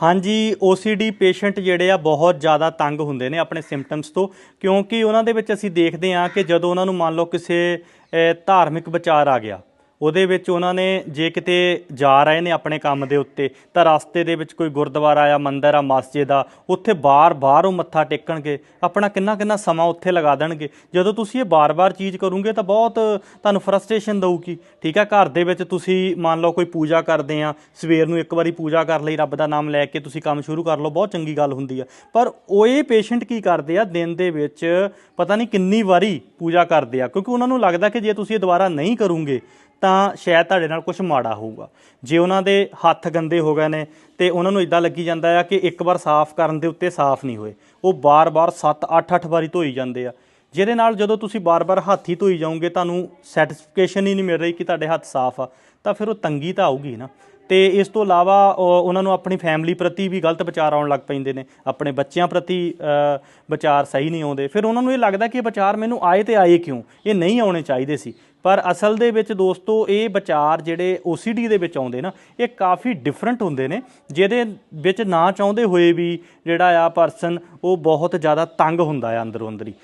ਹਾਂਜੀ OCD patient ਜਿਹੜੇ ਆ ਬਹੁਤ ਜ਼ਿਆਦਾ ਤੰਗ ਹੁੰਦੇ ਨੇ ਆਪਣੇ ਸਿੰਪਟਮਸ ਤੋਂ, ਕਿਉਂਕਿ ਉਹਨਾਂ ਦੇ ਵਿੱਚ ਅਸੀਂ ਦੇਖਦੇ ਹਾਂ ਕਿ ਜਦੋਂ ਉਹਨਾਂ ਨੂੰ ਮੰਨ ਲਓ ਕਿਸੇ ਧਾਰਮਿਕ ਵਿਚਾਰ ਆ ਗਿਆ ਉਹਦੇ ਵਿੱਚ ਉਹਨਾਂ ਨੇ ਜੇ ਕਿਤੇ ਜਾ ਰਹੇ ਨੇ ਆਪਣੇ ਕੰਮ ਦੇ ਉੱਤੇ, ਤਾਂ ਰਸਤੇ ਦੇ ਵਿੱਚ ਕੋਈ ਗੁਰਦੁਆਰਾ ਆ ਮੰਦਿਰ ਆ, ਮਸਜਿਦ ਆ, ਉੱਥੇ ਬਾਰ-ਬਾਰ ਉਹ ਮੱਥਾ ਟੇਕਣਗੇ। ਆਪਣਾ ਕਿੰਨਾ ਕਿੰਨਾ ਸਮਾਂ ਉੱਥੇ ਲਗਾ ਦੇਣਗੇ। ਜਦੋਂ ਤੁਸੀਂ ਇਹ ਬਾਰ-ਬਾਰ ਚੀਜ਼ ਕਰੋਗੇ, ਤਾਂ ਬਹੁਤ ਤੁਹਾਨੂੰ ਫਰਸਟ੍ਰੇਸ਼ਨ ਦਊਗੀ ਠੀਕ ਆ, ਘਰ ਦੇ ਵਿੱਚ ਤੁਸੀਂ ਮੰਨ ਲਓ ਕੋਈ ਪੂਜਾ ਕਰਦੇ ਆ, ਸਵੇਰ ਨੂੰ ਇੱਕ ਵਾਰੀ ਪੂਜਾ ਕਰ ਲਈ, ਰੱਬ ਦਾ ਨਾਮ ਲੈ ਕੇ ਤੁਸੀਂ ਕੰਮ ਸ਼ੁਰੂ ਕਰ ਲਓ, ਬਹੁਤ ਚੰਗੀ ਗੱਲ ਹੁੰਦੀ ਆ। ਪਰ ਉਹ ਇਹ ਪੇਸ਼ੈਂਟ ਕੀ ਕਰਦੇ ਆ? ਦਿਨ ਦੇ ਵਿੱਚ ਪਤਾ ਨਹੀਂ ਕਿੰਨੀ ਵਾਰੀ ਪੂਜਾ ਕਰਦੇ ਆ, ਕਿਉਂਕਿ ਉਹਨਾਂ ਨੂੰ ਲੱਗਦਾ ਕਿ ਜੇ ਤੁਸੀਂ ਇਹ ਦੁਬਾਰਾ ਨਹੀਂ ਕਰੋਗੇ ਤਾਂ ਸ਼ਾਇਦ ਤੁਹਾਡੇ ਨਾਲ ਕੁਝ ਮਾੜਾ ਹੋਊਗਾ। ਜੇ ਉਹਨਾਂ ਦੇ ਹੱਥ ਗੰਦੇ ਹੋ ਗਏ ਨੇ ਤੇ ਉਹਨਾਂ ਨੂੰ ਇਦਾਂ ਲੱਗੀ ਜਾਂਦਾ ਆ ਕਿ ਇੱਕ ਵਾਰ ਸਾਫ਼ ਕਰਨ ਦੇ ਉੱਤੇ ਸਾਫ਼ ਨਹੀਂ ਹੋਏ। ਉਹ ਬਾਰ-ਬਾਰ 7 8-8 ਵਾਰੀ ਧੋਈ ਜਾਂਦੇ ਆ। ਜਿਹਦੇ ਨਾਲ ਜਦੋਂ ਤੁਸੀਂ ਬਾਰ-ਬਾਰ ਹੱਥ ਹੀ ਧੋਈ ਜਾਓਗੇ, ਤੁਹਾਨੂੰ ਸੈਟੀਸਫਿਕੇਸ਼ਨ ਹੀ ਨਹੀਂ ਮਿਲ ਰਹੀ ਕਿ ਤੁਹਾਡੇ ਹੱਥ ਸਾਫ਼ ਆ, ਤਾਂ ਫਿਰ ਉਹ ਤੰਗੀ ਤਾਂ ਆਊਗੀ ਨਾ। ਤੇ ਇਸ ਤੋਂ ਇਲਾਵਾ ਉਹਨਾਂ ਨੂੰ ਆਪਣੀ ਫੈਮਿਲੀ ਪ੍ਰਤੀ ਵੀ ਗਲਤ ਵਿਚਾਰ ਆਉਣ ਲੱਗ ਪੈਂਦੇ ਨੇ। ਆਪਣੇ ਬੱਚਿਆਂ ਪ੍ਰਤੀ ਵਿਚਾਰ ਸਹੀ ਨਹੀਂ ਆਉਂਦੇ। ਫਿਰ ਉਹਨਾਂ ਨੂੰ ਇਹ ਲੱਗਦਾ ਕਿ ਇਹ ਵਿਚਾਰ ਮੈਨੂੰ ਆਏ ਤੇ ਆਏ ਕਿਉਂ? ਇਹ ਨਹੀਂ ਆਉਣੇ ਚਾਹੀਦੇ ਸੀ। ਪਰ ਅਸਲ ਦੇ ਵਿੱਚ ਦੋਸਤੋ, ਇਹ ਵਿਚਾਰ ਜਿਹੜੇ OCD ਦੇ ਵਿੱਚ ਆਉਂਦੇ ਨਾ, ਇਹ ਕਾਫੀ ਡਿਫਰੈਂਟ ਹੁੰਦੇ ਨੇ। ਜਿਹਦੇ ਵਿੱਚ ਨਾ ਚਾਹੁੰਦੇ ਹੋਏ ਵੀ ਜਿਹੜਾ ਆ ਪਰਸਨ ਉਹ ਬਹੁਤ ਜ਼ਿਆਦਾ ਤੰਗ ਹੁੰਦਾ ਆ ਅੰਦਰੋਂ ਅੰਦਰੀ।